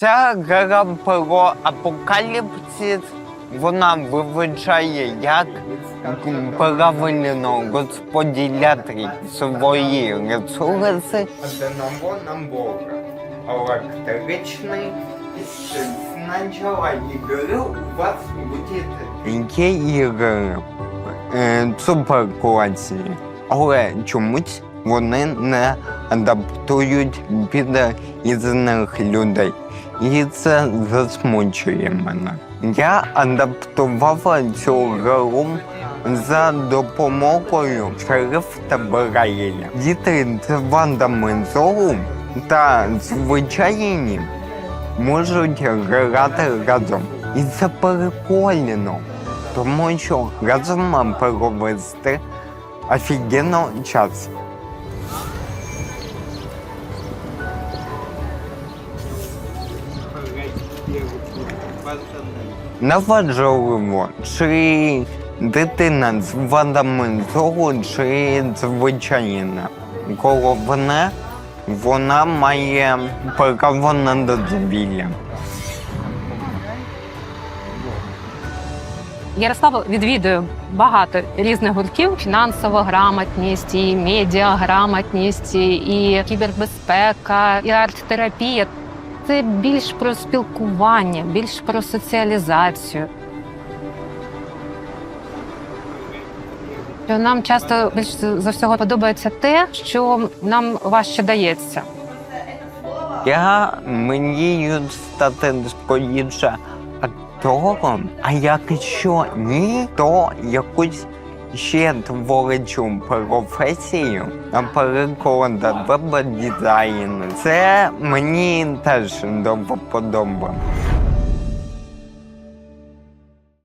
Ця гра про апокаліпсис, вона вивчає, як правильно розподіляти свої ресурси. Одного набору електричний Сначала ігри у вас буде є ігри е, суперкласні, але чомусь вони не адаптують під різних людей. І це засмучує мене. Я адаптував цю гру за допомогою шрифта Брайля. Діти з вандами зору та звичайні можуть грати разом. І це прикольно, тому що разом провести офігенно час. Неважливо, чи дитина з вадами зору, чи звичайна. Головне, вона має право на дозвілля. Ярослав відвідує багато різних гуртків: фінансова грамотність, і медіаграмотність, і кібербезпека, і арт-терапія. Це більш про спілкування, більш про соціалізацію. Нам часто більш за всього подобається те, що нам важче дається. Я мрію стати скоріше актором, а якщо ні, то якусь ще творчу професію, наприклад, веб-дизайн. Це мені теж до вподоби.